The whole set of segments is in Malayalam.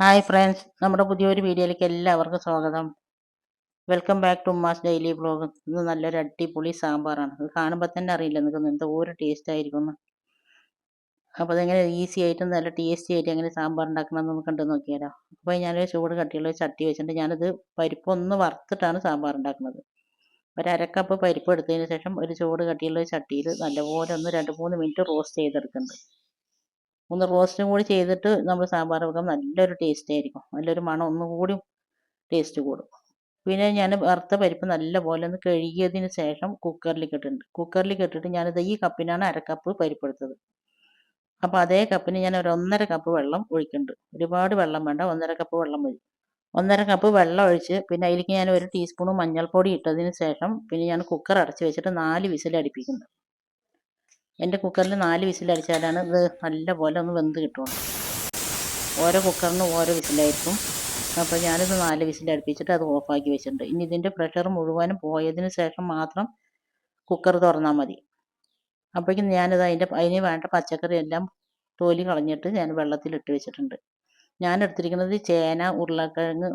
ഹായ് ഫ്രണ്ട്സ് നമ്മുടെ പുതിയൊരു വീഡിയോയിലേക്ക് എല്ലാവർക്കും സ്വാഗതം. Welcome back to Umma's daily blog ഇത് നല്ലൊരു അടിപൊളി സാമ്പാറാണ്. ഇത് കാണുമ്പോൾ തന്നെ അറിയില്ല നിങ്ങൾക്ക് എന്തോ ഒരു ടേസ്റ്റ് ആയിരിക്കും എന്ന് അപ്പോൾ അതെങ്ങനെ ഈസി ആയിട്ട് നല്ല ടേസ്റ്റി ആയിട്ട് എങ്ങനെ സാമ്പാർ ഉണ്ടാക്കണം എന്ന് കണ്ടു നോക്കിയാലോ. അപ്പോൾ ഞാനൊരു ചൂട് കട്ടിയുള്ള ചട്ടി വെച്ചിട്ട് ഞാനത് പരിപ്പൊന്ന് വറുത്തിട്ടാണ് സാമ്പാർ ഉണ്ടാക്കുന്നത്. ഒരു പരിപ്പ് എടുത്തതിന് ശേഷം ഒരു ചൂട് കട്ടിയുള്ള ചട്ടിയിൽ നല്ലപോലെ ഒന്ന് രണ്ട് മൂന്ന് മിനിറ്റ് റോസ്റ്റ് ചെയ്തെടുക്കുന്നുണ്ട്. ഒന്ന് റോസ്റ്റും കൂടി ചെയ്തിട്ട് നമ്മൾ സാമ്പാർ വെക്കാൻ നല്ലൊരു ടേസ്റ്റ് ആയിരിക്കും. നല്ലൊരു മണം ഒന്നുകൂടി ടേസ്റ്റ് കൂടും. പിന്നെ ഞാൻ വറുത്ത പരിപ്പ് നല്ലപോലെ ഒന്ന് കഴുകിയതിന് ശേഷം കുക്കറിലേക്ക് ഇട്ടിട്ടുണ്ട്. കുക്കറിലേക്ക് ഇട്ടിട്ട് ഞാനിത് ഈ കപ്പിനാണ് അരക്കപ്പ് പരിപ്പെടുത്തത്. അപ്പോൾ അതേ കപ്പിന് ഞാൻ ഒരു ഒന്നര കപ്പ് വെള്ളം ഒഴിക്കുന്നുണ്ട്. ഒരുപാട് വെള്ളം വേണ്ട ഒന്നര കപ്പ് വെള്ളം മതി. ഒന്നര കപ്പ് വെള്ളം ഒഴിച്ച് പിന്നെ അതിലേക്ക് ഞാൻ ഒരു ടീസ്പൂൺ മഞ്ഞൾപ്പൊടി ഇട്ടതിന് ശേഷം പിന്നെ ഞാൻ കുക്കർ അടച്ച് വെച്ചിട്ട് നാല് വിസിൽ അടുപ്പിക്കുന്നുണ്ട് എന്റെ കുക്കറിൽ നാല് വിസിലടിച്ചാലാണ് ഇത് നല്ലപോലെ ഒന്ന് വെന്ത് കിട്ടുള്ളൂ. ഓരോ കുക്കറിനും ഓരോ വിസിലായിരിക്കും. അപ്പോൾ ഞാനിത് നാല് വിസിലടുപ്പിച്ചിട്ട് അത് ഓഫാക്കി വെച്ചിട്ടുണ്ട്. ഇനി ഇതിന്റെ പ്രഷർ മുഴുവനും പോയതിന് ശേഷം മാത്രം കുക്കർ തുറന്നാൽ മതി. അപ്പോഴേക്കും ഞാനിത് അതിന്റെ അതിന് വേണ്ട പച്ചക്കറി എല്ലാം തോലി കളഞ്ഞിട്ട് ഞാൻ വെള്ളത്തിലിട്ട് വെച്ചിട്ടുണ്ട്. ഞാൻ എടുത്തിരിക്കുന്നത് ചേന ഉരുളക്കിഴങ്ങ്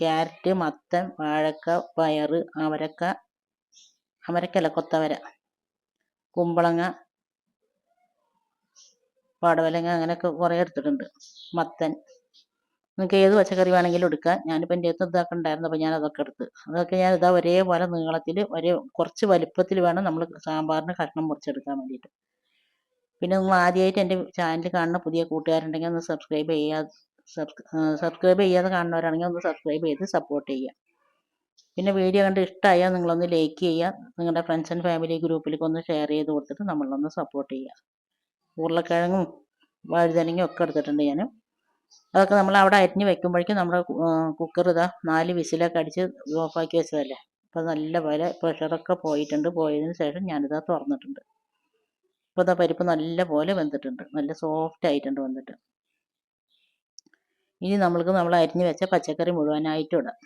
ക്യാരറ്റ് മത്തൻ വാഴക്ക പയർ അവരക്ക അവരക്കല്ല കൊത്തവര. കുമ്പളങ്ങ പാടവലങ്ങ അങ്ങനെയൊക്കെ കുറേ എടുത്തിട്ടുണ്ട്. മത്തൻ. നിങ്ങൾക്ക് ഏത് പച്ചക്കറി വേണമെങ്കിലും എടുക്കാം. ഞാനിപ്പോൾ എന്റെ അടുത്ത് ഇതൊക്കെ ഉണ്ടായിരുന്നു അപ്പോൾ ഞാൻ അതൊക്കെ എടുത്ത്. അതൊക്കെ ഞാൻ ഇതാ ഒരേപോലെ നീളത്തിൽ ഒരേ കുറച്ച് വലിപ്പത്തിൽ വേണം നമ്മൾ സാമ്പാറിന് കഷ്ണം മുറിച്ചെടുക്കാൻ വേണ്ടിയിട്ട്. പിന്നെ നിങ്ങൾ ആദ്യമായിട്ട് എന്റെ ചാനൽ കാണുന്ന പുതിയ കൂട്ടുകാരുണ്ടെങ്കിൽ ഒന്ന് സബ്സ്ക്രൈബ് ചെയ്യുക സബ്സ്ക്രൈബ് ചെയ്യാതെ കാണുന്നവരാണെങ്കിൽ ഒന്ന് സബ്സ്ക്രൈബ് ചെയ്ത് സപ്പോർട്ട് ചെയ്യുക പിന്നെ വീഡിയോ കണ്ട് ഇഷ്ടമായാൽ നിങ്ങളൊന്ന് ലൈക്ക് ചെയ്യുക നിങ്ങളുടെ ഫ്രണ്ട്സ് ആൻഡ് ഫാമിലി ഗ്രൂപ്പിലേക്ക് ഒന്ന് ഷെയർ ചെയ്ത് കൊടുത്തിട്ട് നമ്മളൊന്ന് സപ്പോർട്ട് ചെയ്യുക ഉരുളക്കിഴങ്ങും വഴുതനങ്ങയും ഒക്കെ എടുത്തിട്ടുണ്ട് ഞാൻ അതൊക്കെ നമ്മൾ അവിടെ അരിഞ്ഞ് വെക്കുമ്പോഴേക്കും നമ്മുടെ കുക്കർ ഇതാ നാല് വിസിലൊക്കെ അടിച്ച് ഓഫാക്കി വെച്ചതല്ലേ? അപ്പോൾ നല്ല പോലെ പ്രഷറൊക്കെ പോയിട്ടുണ്ട്. പോയതിന് ശേഷം ഞാനിതാ തുറന്നിട്ടുണ്ട്. ഇപ്പോൾ ഇതാ പരിപ്പ് നല്ല പോലെ വെന്തിട്ടുണ്ട്. നല്ല സോഫ്റ്റ് ആയിട്ടുണ്ട് വന്നിട്ട്. ഇനി നമ്മൾക്ക് നമ്മൾ അരിഞ്ഞ് വെച്ച പച്ചക്കറി മുഴുവനായിട്ടും ഇടാം.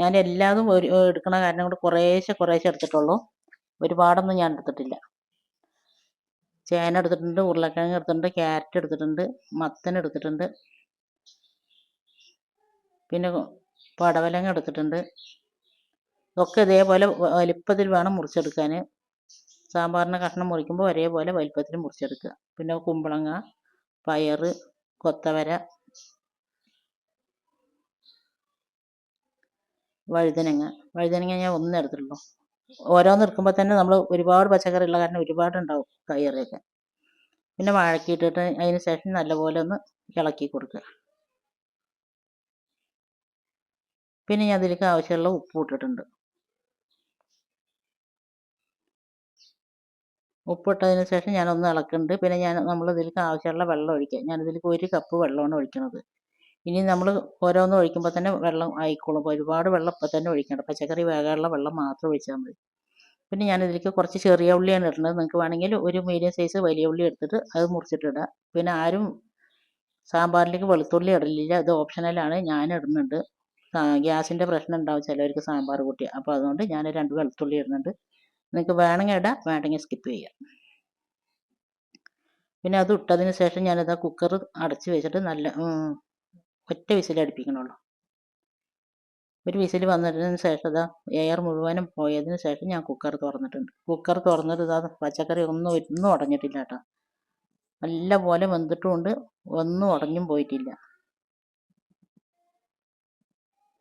ഞാൻ എല്ലാതും ഒരു എടുക്കണ കാരണം കൊണ്ട് കുറേശ്ശെ കുറേശ്ശെ എടുത്തിട്ടുള്ളൂ. ഒരുപാടൊന്നും ഞാൻ എടുത്തിട്ടില്ല. ചേന എടുത്തിട്ടുണ്ട് ഉരുളക്കിഴങ്ങ് എടുത്തിട്ടുണ്ട് ക്യാരറ്റ് എടുത്തിട്ടുണ്ട് മത്തൻ എടുത്തിട്ടുണ്ട്. പിന്നെ പടവലങ്ങ എടുത്തിട്ടുണ്ട്. ഇതൊക്കെ ഇതേപോലെ വലിപ്പത്തിൽ വേണം മുറിച്ചെടുക്കാൻ. സാമ്പാറിന് കഷ്ണം മുറിക്കുമ്പോൾ ഒരേപോലെ വലിപ്പത്തിൽ മുറിച്ചെടുക്കുക. പിന്നെ കുമ്പളങ്ങ പയർ കൊത്തവര വഴുതനങ്ങ. വഴുതനങ്ങ ഞാൻ ഒന്നും എടുത്തിട്ടുള്ളൂ ഓരോന്ന് എടുക്കുമ്പോൾ തന്നെ നമ്മൾ ഒരുപാട് പച്ചക്കറി ഉള്ള കാരണം ഒരുപാട് ഉണ്ടാവും കയറിയൊക്കെ പിന്നെ വഴക്കിയിട്ടിട്ട് അതിന് ശേഷം നല്ലപോലെ ഒന്ന് ഇളക്കി കൊടുക്കുക. പിന്നെ ഞാൻ അതിലേക്ക് ആവശ്യമുള്ള ഉപ്പ് ഇട്ടിട്ടുണ്ട്. ഉപ്പിട്ടതിന് ശേഷം ഞാനൊന്ന് ഇളക്കുന്നുണ്ട്. പിന്നെ ഞാൻ നമ്മൾ ഇതിലേക്ക് ആവശ്യമുള്ള വെള്ളം ഒഴിക്കുക. ഞാനിതിലേക്ക് ഒരു കപ്പ് വെള്ളമാണ് ഒഴിക്കുന്നത്. ഇനി നമ്മൾ ഓരോന്ന് ഒഴിക്കുമ്പോൾ തന്നെ വെള്ളം ആയിക്കോളും. അപ്പോൾ ഒരുപാട് വെള്ളം ഇപ്പം തന്നെ ഒഴിക്കേണ്ട പച്ചക്കറി വേകാനുള്ള വെള്ളം മാത്രം ഒഴിച്ചാൽ മതി. പിന്നെ ഞാനിതിലേക്ക് കുറച്ച് ചെറിയ ഉള്ളിയാണ് ഇടുന്നത് നിങ്ങൾക്ക് വേണമെങ്കിൽ ഒരു മീഡിയം സൈസ് വലിയ ഉള്ളി എടുത്തിട്ട് അത് മുറിച്ചിട്ടിടുക പിന്നെ ആരും സാമ്പാറിലേക്ക് വെളുത്തുള്ളി ഇടലില്ല. അത് ഓപ്ഷനലാണ് ഞാൻ ഇടുന്നുണ്ട്. ഗ്യാസിന്റെ പ്രശ്നം ഉണ്ടാവും. ചിലവർക്ക് സാമ്പാർ കൂട്ടി. അപ്പോൾ അതുകൊണ്ട് ഞാൻ രണ്ട് വെളുത്തുള്ളി ഇടുന്നുണ്ട്. നിങ്ങൾക്ക് വേണമെങ്കിൽ ഇടാം. വേണമെങ്കിൽ സ്കിപ്പ് ചെയ്യാം. പിന്നെ അത് ഇട്ടതിന് ശേഷം ഞാനത് കുക്കർ അടച്ച് വെച്ചിട്ട് നല്ല ഒറ്റ വിസിൽ അടുപ്പിക്കണുള്ളൂ. ഒരു വിസിൽ വന്നതിന് ശേഷം ഇതാ എയർ മുഴുവനും പോയതിന് ശേഷം ഞാൻ കുക്കർ തുറന്നിട്ടുണ്ട്. കുക്കർ തുറന്നിട്ട് ഇതാ പച്ചക്കറി ഒന്നും ഒന്നും ഉടഞ്ഞിട്ടില്ല കേട്ടോ. നല്ല പോലെ വെന്തിട്ടുമുണ്ട് ഒന്നും ഉടഞ്ഞും പോയിട്ടില്ല.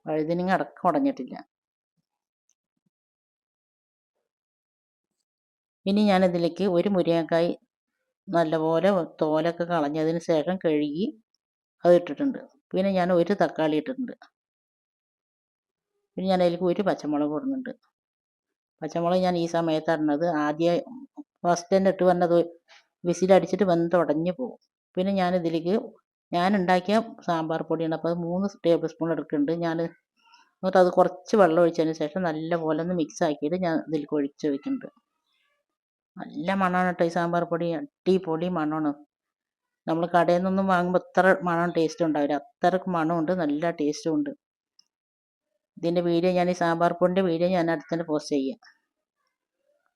വഴുതിനിങ് അടക്കം ഉടഞ്ഞിട്ടില്ല. ഇനി ഞാനിതിലേക്ക് ഒരു മുരിങ്ങക്കായി നല്ലപോലെ തോലൊക്കെ കളഞ്ഞതിന് ശേഷം കഴുകി അത് ഇട്ടിട്ടുണ്ട്. പിന്നെ ഞാൻ ഒരു തക്കാളി ഇട്ടിട്ടുണ്ട്. പിന്നെ ഞാൻ അതിലേക്ക് ഒരു പച്ചമുളക് ഇടുന്നുണ്ട്. പച്ചമുളക് ഞാൻ ഈ സമയത്ത് ഇടുന്നത് ആദ്യം ഫസ്റ്റ് തന്നെ ഇട്ട് വന്നത് വിസിലടിച്ചിട്ട് വെന്തുടഞ്ഞ് പോകും. പിന്നെ ഞാൻ ഇതിലേക്ക് ഞാൻ ഉണ്ടാക്കിയ സാമ്പാർ പൊടിയാണ്. അപ്പോൾ അത് മൂന്ന് ടേബിൾ സ്പൂൺ എടുക്കുന്നുണ്ട്. ഞാൻ എന്നിട്ട് അത് കുറച്ച് വെള്ളം ഒഴിച്ചതിന് ശേഷം നല്ല പോലെ ഒന്ന് മിക്സ് ആക്കിയിട്ട് ഞാൻ ഇതിലേക്ക് ഒഴിച്ച് വെക്കുന്നുണ്ട്. നല്ല മണമാണ് കേട്ടോ ഈ സാമ്പാർ പൊടി. അടിപൊളി മണമാണ്. നമ്മൾ കടയിൽ നിന്നൊന്നും വാങ്ങുമ്പോൾ അത്ര മണം ടേസ്റ്റ് ഉണ്ടാവില്ല. അത്രയ്ക്ക് മണമുണ്ട് നല്ല ടേസ്റ്റും ഉണ്ട്. ഇതിന്റെ വീഡിയോ ഞാൻ ഈ സാമ്പാർ പൊടിന്റെ വീഡിയോ ഞാൻ അടുത്ത് തന്നെ പോസ്റ്റ് ചെയ്യാം.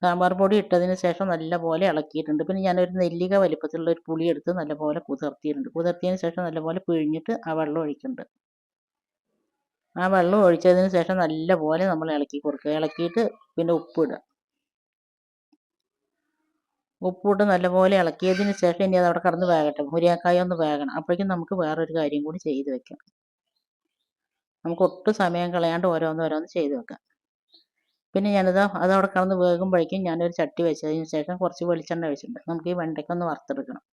സാമ്പാർ പൊടി ഇട്ടതിന് ശേഷം നല്ലപോലെ ഇളക്കിയിട്ടുണ്ട്. പിന്നെ ഞാനൊരു നെല്ലിക വലിപ്പത്തിലുള്ള ഒരു പുളി എടുത്ത് നല്ലപോലെ കുതിർത്തിയിട്ടുണ്ട്. കുതിർത്തിയതിന് ശേഷം നല്ലപോലെ പിഴിഞ്ഞിട്ട് ആ വെള്ളം ഒഴിക്കുന്നുണ്ട് ആ വെള്ളം ഒഴിച്ചതിന് ശേഷം നല്ലപോലെ നമ്മൾ ഇളക്കി കൊടുക്കുക. ഇളക്കിയിട്ട് പിന്നെ ഉപ്പിടുക ഉപ്പിട്ട് നല്ലപോലെ ഇളക്കിയതിന് ശേഷം ഇനി അത് അവിടെ കിടന്ന് വേകട്ടെ. മുരിയാക്കായ ഒന്ന് വേകണം. അപ്പോഴേക്കും നമുക്ക് വേറൊരു കാര്യം കൂടി ചെയ്ത് വെക്കാം. നമുക്ക് ഒട്ടും സമയം കളയാണ്ട് ഓരോന്ന് ഓരോന്ന് ചെയ്ത് വെക്കാം. പിന്നെ ഞാനിത് അത് അവിടെ കിടന്ന് വേകുമ്പോഴേക്കും ഞാനൊരു ചട്ടി വെച്ചതിന് ശേഷം കുറച്ച് വെളിച്ചെണ്ണ ഒഴിച്ചിട്ടുണ്ട്. നമുക്ക് ഈ വെണ്ടയ്ക്ക ഒന്ന് വറുത്തെടുക്കണം.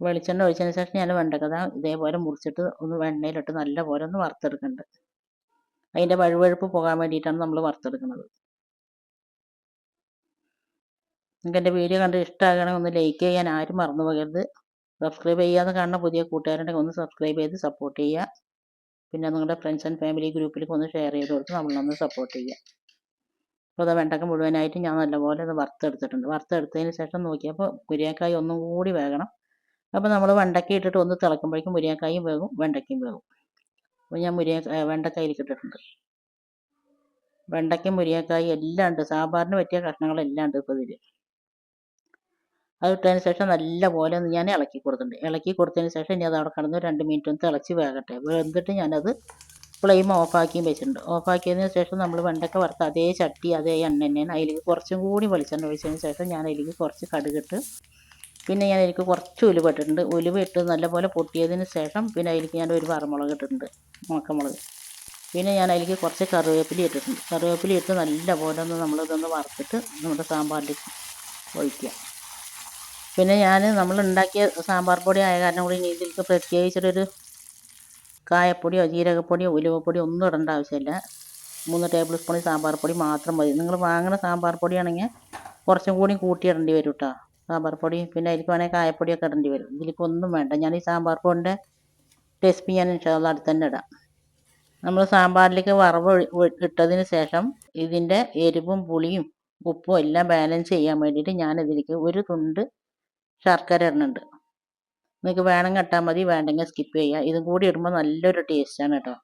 വെളിച്ചെണ്ണ ഒഴിച്ചതിന് ശേഷം ഞാൻ വെണ്ടയ്ക്ക ദാ ഇതേപോലെ മുറിച്ചിട്ട് ഒന്ന് വെണ്ണയിലിട്ട് നല്ലപോലെ ഒന്ന് വറുത്തെടുക്കുന്നുണ്ട് അതിന്റെ വഴുവഴുപ്പ് പോകാൻ വേണ്ടിയിട്ടാണ് നമ്മൾ വറുത്തെടുക്കുന്നത്. നിങ്ങൾക്ക് എന്റെ വീഡിയോ കണ്ട് ഇഷ്ടമാകണമെങ്കിൽ ഒന്ന് ലൈക്ക് ചെയ്യാൻ ആരും മറന്നു പോകരുത്. സബ്സ്ക്രൈബ് ചെയ്യാതെ കാണുന്ന പുതിയ കൂട്ടുകാരുണ്ടെങ്കിൽ ഒന്ന് സബ്സ്ക്രൈബ് ചെയ്ത് സപ്പോർട്ട് ചെയ്യുക. പിന്നെ നിങ്ങളുടെ ഫ്രണ്ട്സ് ആൻഡ് ഫാമിലി ഗ്രൂപ്പിലേക്ക് ഒന്ന് ഷെയർ ചെയ്ത് കൊടുത്ത് നമ്മളൊന്ന് സപ്പോർട്ട് ചെയ്യുക. അപ്പോൾ അത് വെണ്ടക്ക മുഴുവനായിട്ട് ഞാൻ നല്ലപോലെ അത് വറുത്തെടുത്തിട്ടുണ്ട്. വറുത്തെടുത്തതിന് ശേഷം നോക്കിയപ്പോൾ മുരിയാക്കായ ഒന്നും കൂടി വേകണം. അപ്പോൾ നമ്മൾ വെണ്ടക്ക ഇട്ടിട്ട് ഒന്ന് തിളക്കുമ്പോഴേക്കും മുരിയാക്കായും വേകും വെണ്ടയ്ക്കും വേകും അപ്പോൾ ഞാൻ മുരിയ വെണ്ടക്കായിലേക്ക് ഇട്ടിട്ടുണ്ട്. വെണ്ടയ്ക്കും മുരിയാക്കായ എല്ലാം ഉണ്ട്. സാമ്പാറിന് പറ്റിയ കഷ്ണങ്ങളെല്ലാം ഉണ്ട് ഇപ്പോൾ ഇതിൽ അത് ഇട്ടതിന് ശേഷം നല്ലപോലെ ഒന്ന് ഞാൻ ഇളക്കി കൊടുത്തിട്ടുണ്ട്. ഇളക്കി കൊടുത്തതിന് ശേഷം ഇനി അത് അവിടെ കിടന്ന് രണ്ട് മിനിറ്റ് ഒന്ന് തിളച്ച് വേകട്ടെ. വെന്തിട്ട് ഞാനത് ഫ്ലെയിം ഓഫാക്കിയും വെച്ചിട്ടുണ്ട്. ഓഫാക്കിയതിന് ശേഷം നമ്മൾ വെണ്ടക്ക വറുത്ത അതേ ചട്ടി അതേ എണ്ണ തന്നെയാണ് അതിലേക്ക് കുറച്ചും കൂടി വെളിച്ചെണ്ണ ഒഴിച്ചതിന് ശേഷം ഞാൻ അതിലേക്ക് കുറച്ച് കടുകിട്ട് പിന്നെ ഞാൻ അതിലേക്ക് കുറച്ച് ഉലുവ ഇട്ടിട്ടുണ്ട്. ഉലുവ ഇട്ട് നല്ലപോലെ പൊട്ടിയതിന് ശേഷം പിന്നെ അതിലേക്ക് ഞാൻ ഒരു വറമുളക് ഇട്ടിട്ടുണ്ട്. ഉണക്കമുളക്. പിന്നെ ഞാൻ അതിലേക്ക് കുറച്ച് കറിവേപ്പില ഇട്ടിട്ടുണ്ട്. കറിവേപ്പില ഇട്ട് നല്ലപോലെ ഒന്ന് നമ്മളിതൊന്ന് വറുത്തിട്ട് നമ്മുടെ സാമ്പാറിലേക്ക് ഒഴിക്കുക. പിന്നെ ഞാൻ നമ്മൾ ഉണ്ടാക്കിയ സാമ്പാർ പൊടി ആയ കാരണം കൂടി ഇതിലേക്ക് പ്രത്യേകിച്ചൊരു കായപ്പൊടിയോ ജീരകപ്പൊടിയോ ഉലുവപ്പൊടിയോ ഒന്നും ഇടേണ്ട ആവശ്യമില്ല. മൂന്ന് ടേബിൾ സ്പൂൺ സാമ്പാർ പൊടി മാത്രം മതി. നിങ്ങൾ വാങ്ങുന്ന സാമ്പാർ പൊടിയാണെങ്കിൽ കുറച്ചും കൂടി കൂട്ടിയിടേണ്ടി വരും കേട്ടോ സാമ്പാർ പൊടി പിന്നെ അതിലേക്ക് വേണമെങ്കിൽ കായപ്പൊടിയൊക്കെ ഇടേണ്ടി വരും. ഇതിലേക്ക് ഒന്നും വേണ്ട. ഞാൻ ഈ സാമ്പാർ പൊടിന്റെ റെസിപ്പി ഞാൻ ഇൻഷാല്ല അടുത്ത് തന്നെ ഇടാം. നമ്മൾ സാമ്പാറിലേക്ക് വറവ് ഇട്ടതിന് ശേഷം ഇതിന്റെ എരിവും പുളിയും ഉപ്പും എല്ലാം ബാലൻസ് ചെയ്യാൻ വേണ്ടിയിട്ട് ഞാൻ ഇതിലേക്ക് ഒരു തുണ്ട് ശർക്കര ഇടുന്നുണ്ട് നിങ്ങൾക്ക് വേണമെങ്കിൽ ഇട്ടാൽ മതി വേണ്ടെങ്കിൽ സ്കിപ്പ് ചെയ്യുക ഇതും കൂടി ഇടുമ്പോൾ നല്ലൊരു ടേസ്റ്റാണ് കേട്ടോ.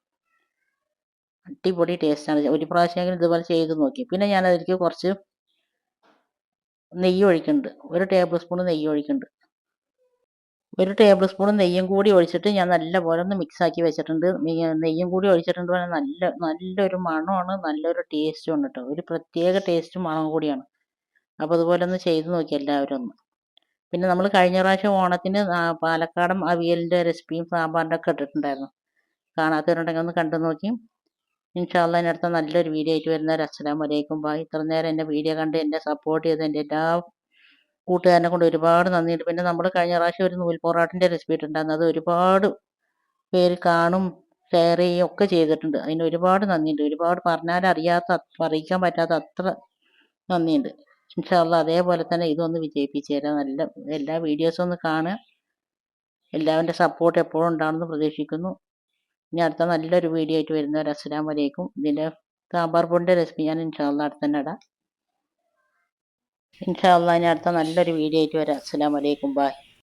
അടിപൊളി ടേസ്റ്റാണ് ഒരു പ്രാവശ്യമെങ്കിലും ഇതുപോലെ ചെയ്ത് നോക്കി. പിന്നെ ഞാൻ അതിലേക്ക് കുറച്ച് നെയ്യ് ഒഴിക്കുന്നുണ്ട്. ഒരു ടേബിൾ സ്പൂൺ നെയ്യ് ഒഴിക്കുന്നുണ്ട്. ഒരു ടേബിൾ സ്പൂൺ നെയ്യും കൂടി ഒഴിച്ചിട്ട് ഞാൻ നല്ലപോലെ ഒന്ന് മിക്സ് ആക്കി വെച്ചിട്ടുണ്ട്. നെയ്യ്- കൂടി ഒഴിച്ചിട്ടുണ്ട് നല്ല നല്ലൊരു മണമാണ് നല്ലൊരു ടേസ്റ്റും ഉണ്ട് കേട്ടോ. ഒരു പ്രത്യേക ടേസ്റ്റും മണം കൂടിയാണ്. അപ്പോൾ അതുപോലെ ഒന്ന് ചെയ്ത് നോക്കി എല്ലാവരും ഒന്ന്. പിന്നെ നമ്മൾ കഴിഞ്ഞ പ്രാവശ്യം ഓണത്തിന് പാലക്കാടൻ അവിയലിന്റെ റെസിപ്പിയും സാമ്പാറിന്റെ ഒക്കെ ഇട്ടിട്ടുണ്ടായിരുന്നു. കാണാത്തവരുണ്ടെങ്കിൽ ഒന്ന് കണ്ടു നോക്കി. ഇൻഷാല്ല അടുത്ത നല്ലൊരു വീഡിയോ ആയിട്ട് വരുന്നവർ അസ്സലാം വലൈക്കും ബായ് ഇത്ര നേരം എന്റെ വീഡിയോ കണ്ട് എന്നെ സപ്പോർട്ട് ചെയ്ത് എന്റെ എല്ലാ കൂട്ടുകാരനെ കൊണ്ട് ഒരുപാട് നന്ദിയുണ്ട്. പിന്നെ നമ്മൾ കഴിഞ്ഞ പ്രാവശ്യം ഒരു നൂൽ പൊറാട്ടിന്റെ റെസിപ്പി ഇട്ടിട്ടുണ്ടായിരുന്നു. അത് ഒരുപാട് പേര് കാണും ഷെയർ ചെയ്യുകയും ഒക്കെ ചെയ്തിട്ടുണ്ട്. അതിന് ഒരുപാട് നന്ദിയുണ്ട്. ഒരുപാട് അത്ര- അറിയിക്കാൻ പറ്റാത്ത അത്ര നന്ദിയുണ്ട്. ഇൻഷാല്ല അതേപോലെ തന്നെ ഇതൊന്ന് വിജയിപ്പിച്ച് തരാം. നല്ല എല്ലാ വീഡിയോസും ഒന്ന് കാണുക. എല്ലാവരുടെ സപ്പോർട്ട് എപ്പോഴും ഉണ്ടാകുമെന്ന് പ്രതീക്ഷിക്കുന്നു. ഇനി അടുത്ത നല്ലൊരു വീഡിയോ ആയിട്ട് വരുന്നവർ അസ്സലാം വലൈക്കും ഇതിന്റെ സാമ്പാർ പൊടിന്റെ റെസിപ്പി ഞാൻ ഇൻഷാല്ല അടുത്ത് തന്നെ ഇടാം. ഇൻഷാല്ല ഇനി അടുത്ത നല്ലൊരു വീഡിയോ ആയിട്ട് വരാം. അസ്സലാം വലൈക്കും ബായ്